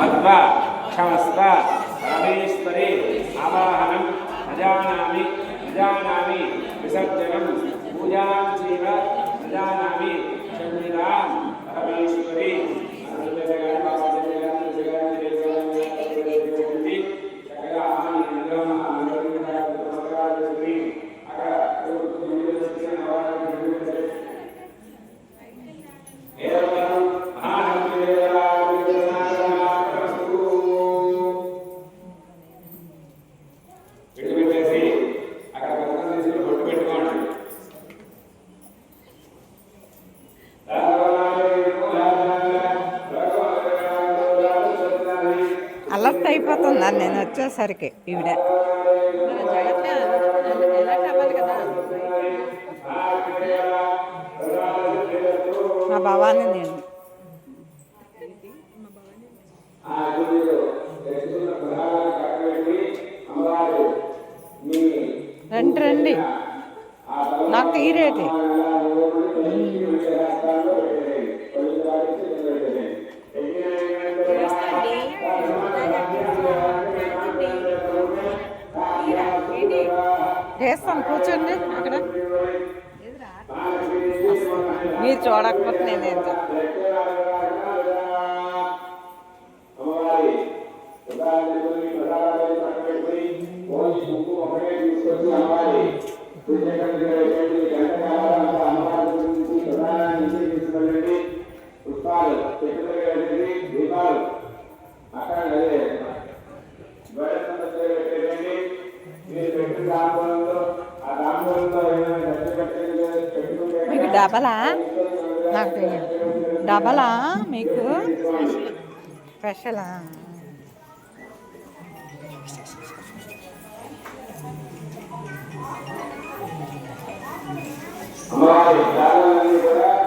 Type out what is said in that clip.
మధ్వ క్షమస్త రమేశ్వరే ఆవాహనం నజానామి నజానామి విసర్జనం పూజాం చైవ నజానామి చంద్రిరాం పరమేశ్వరి అలర్ట్ అయిపోతుందని నేను వచ్చేసరికి ఈవిడ. మా భవాని నేను. రండి రండి. నాకు తీరేటి. చేస్తాను కూర్చోండి అక్కడ మీరు చూడకపోతే నేనేం చెప్తాను డబలా? నాకు తెలియదు. డబలా మీకు? స్పెషలా? కూడా